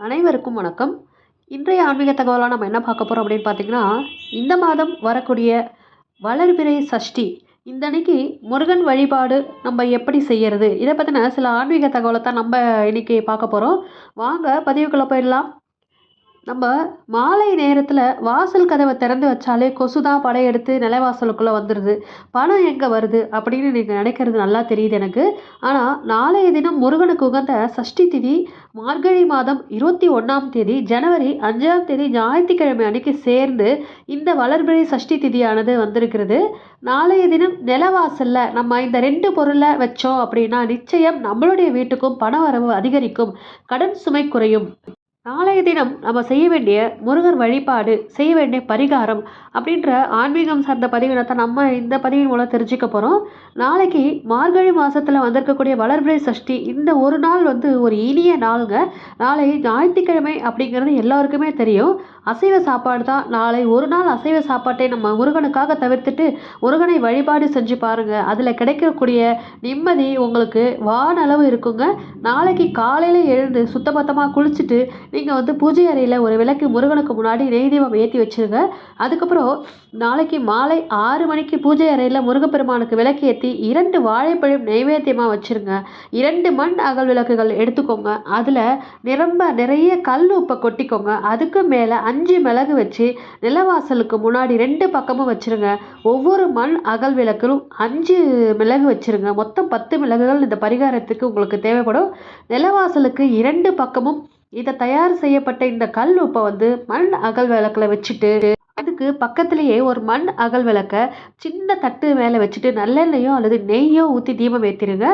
அனைவருக்கும் வணக்கம். இன்றைய ஆன்மீக தகவலாக நம்ம என்ன பார்க்க போகிறோம் அப்படின்னு பார்த்தீங்கன்னா இந்த மாதம் வரக்கூடிய வளர்பிறை சஷ்டி இந்த அன்னைக்கு முருகன் வழிபாடு நம்ம எப்படி செய்கிறது இதை பற்றின சில ஆன்மீக தகவலை தான் நம்ம இன்னைக்கு பார்க்க போகிறோம் வாங்க பதிவுக்குள்ளே போயிடலாம். நம்ம மாலை நேரத்தில் வாசல் கதவை திறந்து வச்சாலே கொசு தான் படையெடுத்து நிலைவாசலுக்குள்ளே வந்துடுது பணம் எங்கே வருது அப்படின்னு நீங்கள் நினைக்கிறது நல்லா தெரியுது எனக்கு. ஆனால் நாளைய தினம் முருகனுக்கு உகந்த சஷ்டி திதி மார்கழி மாதம் இருபத்தி ஒன்றாம் தேதி ஜனவரி அஞ்சாம் தேதி ஞாயிற்றுக்கிழமை அன்னைக்கு சேர்ந்து இந்த வளர்பிறை சஷ்டி திதியானது வந்திருக்கிறது. நாளைய தினம் நிலவாசலில் நம்ம இந்த ரெண்டு பொருளை வச்சோம் அப்படின்னா நிச்சயம் நம்மளுடைய வீட்டுக்கும் பண வரவு அதிகரிக்கும். கடன் சுமை குறையும். நாளைய தினம் நம்ம செய்ய வேண்டிய முருகர் வழிபாடு செய்ய வேண்டிய பரிகாரம் அப்படின்ற ஆன்மீகம் சார்ந்த பதிவினை தான் நம்ம இந்த பதிவின் மூலம் தெரிஞ்சுக்க போகிறோம் நாளைக்கு மார்கழி மாதத்தில் வந்திருக்கக்கூடிய வளர்பிறை சஷ்டி இந்த ஒரு நாள் வந்து ஒரு இனிய நாளுங்க. நாளை ஞாயிற்றுக்கிழமை அப்படிங்கிறது எல்லாருக்குமே தெரியும். அசைவ சாப்பாடு தான். நாளை ஒரு நாள் அசைவ சாப்பாட்டை நம்ம முருகனுக்காக தவிர்த்துட்டு முருகனை வழிபாடு செஞ்சு பாருங்கள் அதில் கிடைக்கக்கூடிய நிம்மதி உங்களுக்கு வானளவு இருக்குங்க. நாளைக்கு காலையில் எழுந்து சுத்தபத்தமாக குளிச்சுட்டு நீங்கள் வந்து பூஜை அறையில் ஒரு விளக்கு முருகனுக்கு முன்னாடி நெய் தீபம் ஏற்றி வச்சுருங்க. அதுக்கப்புறம் நாளைக்கு மாலை ஆறு மணிக்கு பூஜை அறையில் முருகப்பெருமானுக்கு விளக்கு ஏற்றி இரண்டு வாழைப்பழம் நைவேத்தியமாக வச்சுருங்க. இரண்டு மண் அகல் விளக்குகள் எடுத்துக்கோங்க. அதில் நிரம்ப நிறைய கல் உப்பை கொட்டிக்கோங்க. அதுக்கு மேலே அஞ்சு மிளகு வச்சு நிலவாசலுக்கு முன்னாடி ரெண்டு பக்கமும் வச்சுருங்க. ஒவ்வொரு மண் அகல் விளக்கிலும் அஞ்சு மிளகு வச்சுருங்க. மொத்தம் பத்து மிளகுகள் இந்த பரிகாரத்துக்கு உங்களுக்கு தேவைப்படும். நிலவாசலுக்கு இரண்டு பக்கமும் இதை தயார் செய்யப்பட்ட இந்த கல் உப்பை வந்து மண் அகல் விளக்கில் வச்சுட்டு அதுக்கு பக்கத்துலேயே ஒரு மண் அகல் விளக்க சின்ன தட்டு மேலே வச்சுட்டு நல்லெண்ணெயோ அல்லது நெய்யோ ஊற்றி தீபம் ஏற்றிடுங்க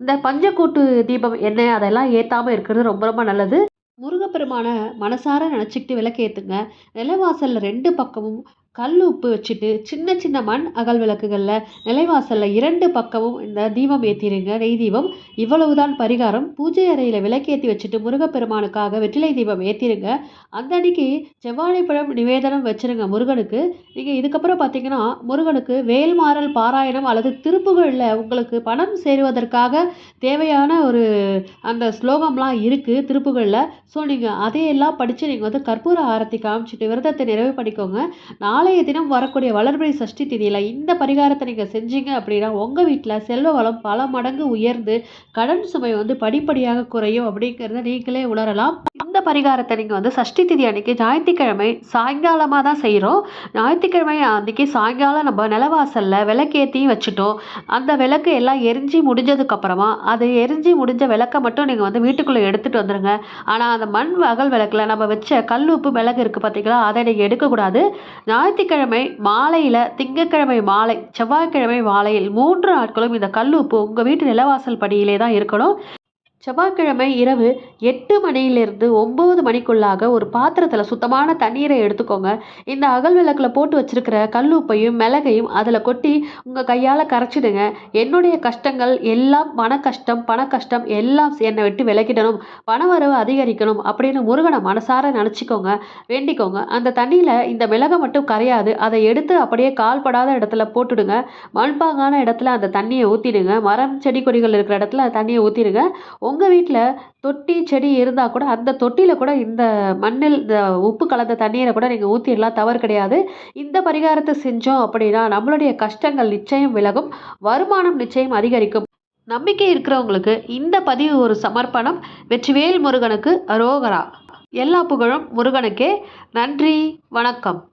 இந்த பஞ்சக்கூட்டு தீபம் எண்ணெய் அதெல்லாம் ஏற்றாமல் இருக்கிறது ரொம்ப ரொம்ப நல்லது. முருகப்பெருமான மனசார நினச்சிக்கிட்டு விளக்கேற்றுங்க நிலவாசலில் ரெண்டு பக்கமும் கல் உப்பு வச்சுட்டு சின்ன சின்ன மண் அகல் விளக்குகளில் நிலைவாசலில் இரண்டு பக்கமும் இந்த தீபம் ஏற்றிடுங்க நெய் தீபம் இவ்வளவுதான் பரிகாரம். பூஜை அறையில் விளக்கேற்றி வச்சுட்டு முருகப்பெருமானுக்காக வெற்றிலை தீபம் ஏற்றிடுங்க அந்த அன்னைக்கு செவ்வாழைப்பழம் நிவேதனம் வச்சுருங்க முருகனுக்கு. நீங்கள் இதுக்கப்புறம் பார்த்தீங்கன்னா முருகனுக்கு வேல்மாறல் பாராயணம் அல்லது திருப்புகளில் உங்களுக்கு பணம் சேருவதற்காக தேவையான ஒரு அந்த ஸ்லோகம்லாம் இருக்குது திருப்புகளில். ஸோ நீங்கள் அதையெல்லாம் படித்து நீங்கள் வந்து கற்பூர ஆரத்தி காமிச்சிட்டு விரதத்தை நிறைவு பண்ணிக்கோங்க. நான் நாளைய தினம் வரக்கூடிய வளர்பிறை சஷ்டி திதியில் இந்த பரிகாரத்தை நீங்கள் செஞ்சீங்க அப்படின்னா உங்கள் வீட்டில் செல்வ வளம் பல மடங்கு உயர்ந்து கடன் சுமை வந்து படிப்படியாக குறையும் அப்படிங்கிறத நீங்களே உணரலாம். இந்த பரிகாரத்தை நீங்கள் வந்து சஷ்டி திதி அன்னைக்கு ஞாயிற்றுக்கிழமை சாயங்காலமாக தான் செய்கிறோம் ஞாயிற்றுக்கிழமை அன்றைக்கி சாயங்காலம் நம்ம நிலவாசலில் விளக்கேற்றி வச்சுட்டோம். அந்த விளக்கு எல்லாம் எரிஞ்சு முடிஞ்சதுக்கப்புறமா அது எரிஞ்சு முடிஞ்ச விளக்கை மட்டும் நீங்கள் வந்து வீட்டுக்குள்ளே எடுத்துகிட்டு வந்துடுங்க ஆனால் அந்த மண் அகல் விளக்கில் நம்ம வச்ச கல் உப்பு மிளகு இருக்குது பார்த்தீங்களா அதை நீங்கள் எடுக்கக்கூடாது. ஞாயிற்று ஞாயிற்றுக்கிழமை மாலையில் திங்கட்கிழமை மாலை செவ்வாய்க்கிழமை மாலையில் மூன்று நாட்களும் இந்த கல் உப்பு உங்கள் வீட்டு நிலவாசல் படியிலே தான் இருக்கணும். செவ்வாய்க்கிழமை இரவு எட்டு மணியிலிருந்து ஒம்பது மணிக்குள்ளாக ஒரு பாத்திரத்தில் சுத்தமான தண்ணீரை எடுத்துக்கோங்க. இந்த அகல் விளக்கில் போட்டு வச்சிருக்கிற கல்லுப்பையும் மிளகையும் அதில் கொட்டி உங்கள் கையால் கரைச்சிடுங்க. என்னுடைய கஷ்டங்கள் எல்லாம் மன கஷ்டம் பண கஷ்டம் எல்லாம் என்னை விட்டு விலகிடணும். பணவரவு அதிகரிக்கணும் அப்படின்னு முருகனை மனசார நினச்சிக்கோங்க. வேண்டிக்கோங்க. அந்த தண்ணியில் இந்த மிளகை மட்டும் கரையாது. அதை எடுத்து அப்படியே கால்படாத இடத்துல போட்டுடுங்க. மண்பாங்கான இடத்துல அந்த தண்ணியை ஊற்றிடுங்க மரம் செடி கொடிகள் இருக்கிற இடத்துல தண்ணியை ஊற்றிடுங்க உங்கள் வீட்டில் தொட்டி செடி இருந்தால் கூட அந்த தொட்டியில் கூட இந்த மண்ணில் இந்த உப்பு கலந்த தண்ணீரை கூட நீங்கள் ஊற்றிடலாம் தவறு கிடையாது. இந்த பரிகாரத்தை செஞ்சோம் அப்படின்னா நம்மளுடைய கஷ்டங்கள் நிச்சயம் விலகும். வருமானம் நிச்சயம் அதிகரிக்கும். நம்பிக்கை இருக்கிறவங்களுக்கு இந்த பதிவு ஒரு சமர்ப்பணம். வெற்றிவேல் முருகனுக்கு அரோகரா. எல்லா புகழும் முருகனுக்கே. நன்றி வணக்கம்.